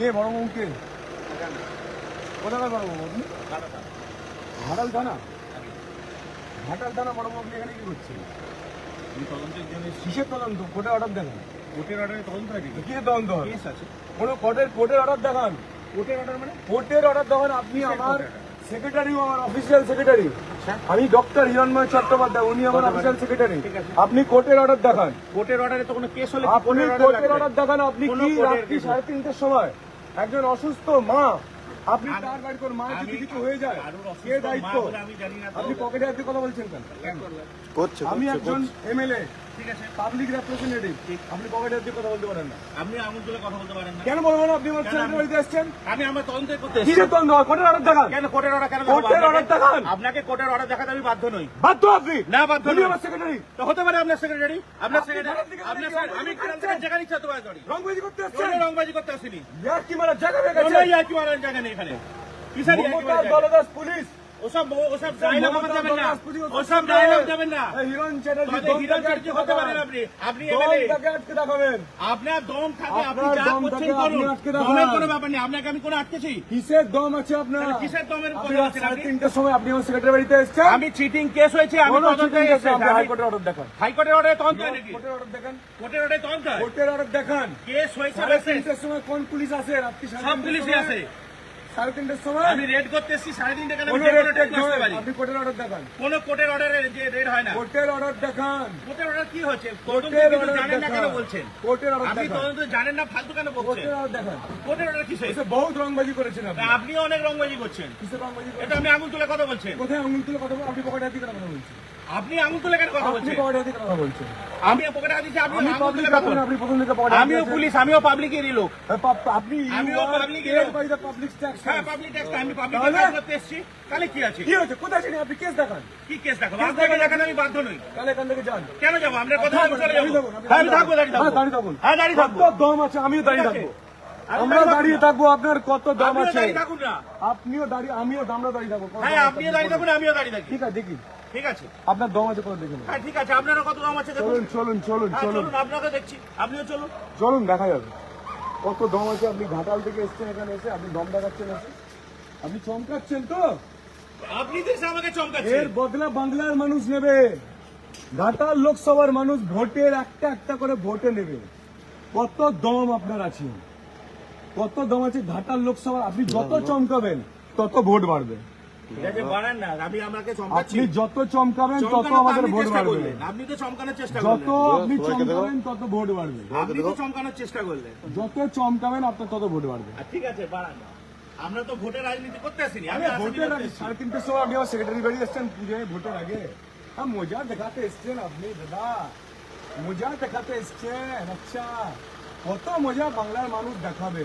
কে? বড় কে? কোথাকার বড় আপনি? ঘাটাল থানা ঘাটাল থানা বড় এখানে কি করছেন? আমি তদন্তের জন্য কিসের তদন্ত? কোর্টে অর্ডার দেখান। কোর্টের অর্ডারে তদন্ত আছে কিসের তদন্ত? হয় কেস আছে। কোনো কোর্টের কোর্টের অর্ডার দেখান। কোর্টের অর্ডার মানে? কোর্টের অর্ডার দেখান। আপনি আমার? সেক্রেটারি আমার অফিসিয়াল সেক্রেটারি আমি ডক্টর হিরণময় চট্টোপাধ্যায় উনি আমার অফিসিয়াল সেক্রেটারি আপনি কোর্টের অর্ডার দেখান। কোর্টের অর্ডারে তো কোনো কেস হলে কোর্টের? অর্ডার দেখান। আপনি কি রাত্রি সাড়ে তিনটের সময়? একজন অসুস্থ মা আপনি তার বাড়ি করে মা যদি কিছু হয়ে যায় কে দায়িত্ব। আপনি পকেটে আজকে কথা বলছেন কেন কেন আমি একজন। এমএলএ ঠিক আছে পাবলিক রেপ্রেজেন্টেটিভ আপনি পকেটে হাতে কথা বলতে পারেন না। আপনি আঙুল তুলে কথা বলতে পারেন না। কেন বলব না? আপনি আমার ছেলের বাড়িতে এসছেন? আমি আমার তদন্ত করতে কি এসেছি। কোর্টের অর্ডার দেখান। কেন কোর্টের অর্ডার কেন কোর্টের দেখাবো? দেখান। আপনাকে কোর্টের অর্ডার দেখাতে আমি বাধ্য নই। বাধ্য আপনি? না, বাধ্য নই। আমার সেক্রেটারি তো হতে পারে আপনার সেক্রেটারি আপনার সেক্রেটারি আপনার রংবাজি আমি খারাপ করছেন। দিকে যেখানে ইচ্ছা তোমায় করি রংবাজি করতে রংবাজি করতে আসিনি। ইয়ার কি মারা জায়গা হয়ে জায়গা নেই এখানে। কিসের পুলিশ। ওসব ওসব ডায়লগ মমতার না। ওসব ডায়লগ যাবেন না। হিরণ চ্যাটার্জি হিরণ চ্যাটার্জি হতে পারেন আপনি। আপনি দম এমএলএ। থেকে আটকে দেখাবেন আপনার দম থাকে আপনি যা করছেন করুন। দমের কোনো ব্যাপার নেই আপনাকে আমি কোনো আটকেছি। কিসের দম আছে আপনার? কিসের দমের কথা রাত আপনি? তিনটের সময় আপনি আমার সেক্রেটারি বাড়িতে এসছেন? আমি চিটিং কেস হয়েছে আমি তদন্তে এসেছি। হাইকোর্টের অর্ডার দেখান। হাইকোর্টের অর্ডারে তদন্ত নাকি? কোর্টের অর্ডার দেখান। কোর্টের অর্ডারে তদন্ত কোর্টের অর্ডার দেখান। কেস হয়েছে সাড়ে সময় কোন পুলিশ আসে? রাত্রি সব পুলিশই আছে সাড়ে তিনটের সময়? আমি রেড করতে এসেছি সাড়ে তিনটে কেন আমি কোনো যে কোনো রেড টাইম আসতে পারি? আপনি কোর্টের অর্ডার দেখান। কোনো কোর্টের অর্ডারে যে রেড হয় না। কোর্টের অর্ডার দেখান। কোর্টের অর্ডার কি হচ্ছে? কোর্টের অর্ডার জানেন না কেন বলছেন? কোর্টের অর্ডার আপনি তদন্ত জানেন না ফালতু কেন বলছেন? কোর্টের অর্ডার দেখান। কোর্টের অর্ডার এসে বহুত রংবাজি করেছেন আপনি। অনেক রংবাজি করছেন। কিসের রংবাজি এটা আমি আঙুল তুলে কথা বলছেন। কোথায় আঙুল তুলে কথা আপনি পকেটে হাতে কথা বলছেন? আপনি আঙুল তুলে কেন কথা বলছেন? পকেটে কথা বলছেন। আমি পকেটে হাত দিচ্ছি আপনি আঙুল তুলে কথা বলছেন। আপনি প্রথম থেকে পকেটে আমিও পুলিশ আমিও পাবলিকেরই লোক। আপনি আমিও you are public paid এর- by the public tax হ্যাঁ পাবলিক ট্যাক্স আমি পাবলিক ট্যাক্স করতে এসেছি। তাহলে কি আছে? কি হয়েছে? কোথায় ছিলেন আপনি কেস দেখান। কি কেস দেখো কেস আপনাকে দেখান। আমি বাধ্য নই। তাহলে এখান থেকে যান। কেন যাব? আপনার কথা আমি চলে দাঁড়িয়ে যাব আমি থাকব দাঁড়িয়ে থাকব। দাঁড়িয়ে থাকুন। হ্যাঁ দাঁড়িয়ে থাকব। দম আছে? আমিও দাঁড়িয়ে থাকব। আমরা দাঁড়িয়ে দাঁড়িয়ে থাকব। আপনার কত দাম আছে? আপনিও দাঁড়িয়ে আমিও আমরা দাঁড়িয়ে থাকব। হ্যাঁ দম আপনিও দাঁড়িয়ে থাকুন আমিও দাঁড়িয়ে থাকি। ঠিক আছে দেখি। ঠিক আছে? আপনার দম আছে কত দেখুন হ্যাঁ ঠিক আছে। আপনারও কত দম আছে দেখুন। চলুন চলুন চলুন হ্যাঁ চলুন। চলুন আপনাকে দেখছি। আপনিও চলুন। চলুন দেখা যাবে। কত দম আছে আপনি ঘাটাল থেকে এসছেন এখানে এসে আপনি দম দেখাচ্ছেন এসে। আপনি চমকাচ্ছেন তো? আপনি তো এসে আমাকে এর চমকাচ্ছেন বদলা বাংলার মানুষ নেবে। ঘাটাল লোকসভার মানুষ ভোটের একটা একটা করে ভোটে নেবে। কত দম আপনার আছে? কত দম আছে ঘাটাল লোকসভার? আপনি যত চমকাবেন তত ভোট বাড়বে। আপনি যত চমকাবেন তত আমাদের ভোট বাড়বে। আপনি তো চমকানোর চেষ্টা যত আপনি চমকাবেন তত ভোট বাড়বে। আপনি তো চমকানোর চেষ্টা করলেন। যত চমকাবেন আপনার তত ভোট বাড়বে। ঠিক আছে বাড়ান আমরা তো ভোটের রাজনীতি করতে আসিনি আমি ভোটের সাড়ে তিনটের সময় আপনি আমার সেক্রেটারি বাড়ি এসছেন পুজোয় ভোটের আগে। হ্যাঁ মজা দেখাতে এসছেন আপনি দাদা। মজা দেখাতে এসছেন আচ্ছা। কত মজা বাংলার মানুষ দেখাবে।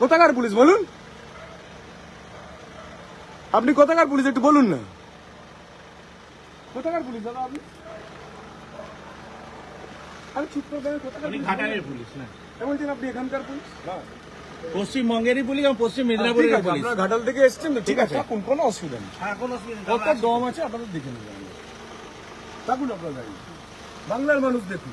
কোথাকার পুলিশ? বলুন। আপনি কোথাকার পুলিশ? একটু বলুন না। কোথাকার পুলিশ দাদা আপনি? আমি চুপ করে পুলিশ? ঘাটালের পুলিশ না। বলছেন আপনি এখানকার পুলিশ? পশ্চিমবঙ্গেরই পুলিশ এবং পশ্চিম ঠিক মেদিনীপুরের আছে পুলিশ। আপনারা ঘাটাল থেকে এসছেন তো ঠিক আছে। কোনো অসুবিধা নেই। হ্যাঁ কোনো অসুবিধা। কত দম আছে আপনাদের দেখে নেবেন থাকুন আপনার গাড়ি বাংলার মানুষ দেখুন।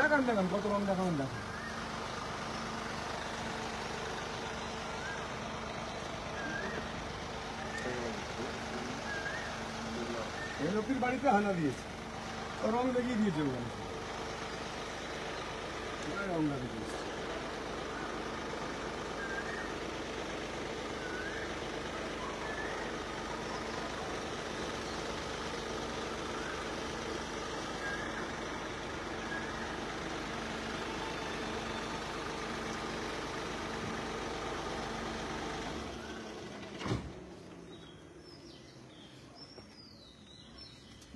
দেখান দেখান, কত রং দেখাবেন, দেখান। এই লোকের বাড়িতে হানা দিয়েছে। রং দেখিয়ে দিয়েছে ওখানে রং থেকে এসেছি।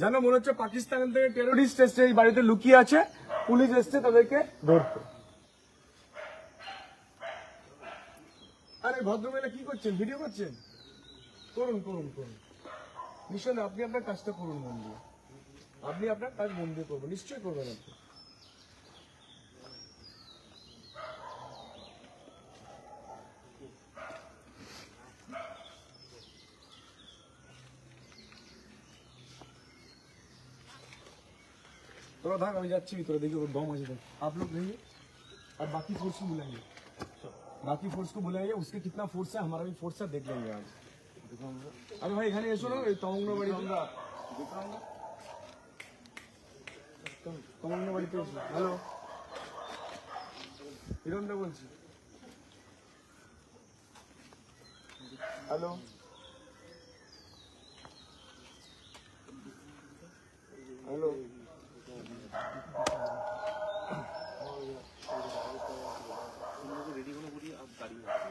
যেন মনে হচ্ছে পাকিস্তান থেকে টেরোরিস্ট এসছে, এই বাড়িতে লুকিয়ে আছে, পুলিশ এসছে তাদেরকে ধরতে। আরে, ভদ্রমহিলা, কি করছেন? ভিডিও করছেন? করুন করুন করুন। নিশ্চয় আপনি আপনার কাজটা করুন, মন দিয়ে। আপনি আপনার কাজ মন করবেন, নিশ্চয়ই করবেন আপনি। थोड़ा भाग अभी जाच्छी भी थोड़ा देखिए वो दम है आप लोग रहिए और बाकी फोर्स को बुलाइए बाकी फोर्स को बुलाइए उसके कितना फोर्स है हमारा भी फोर्स है देख लेंगे आज अरे भाई এখানে এসো না এই তমঙ্গ বাড়ি তোমরা তমঙ্গ বাড়িতে এসো হ্যালো হিরণদা বলছি হ্যালো হ্যালো Ukraine.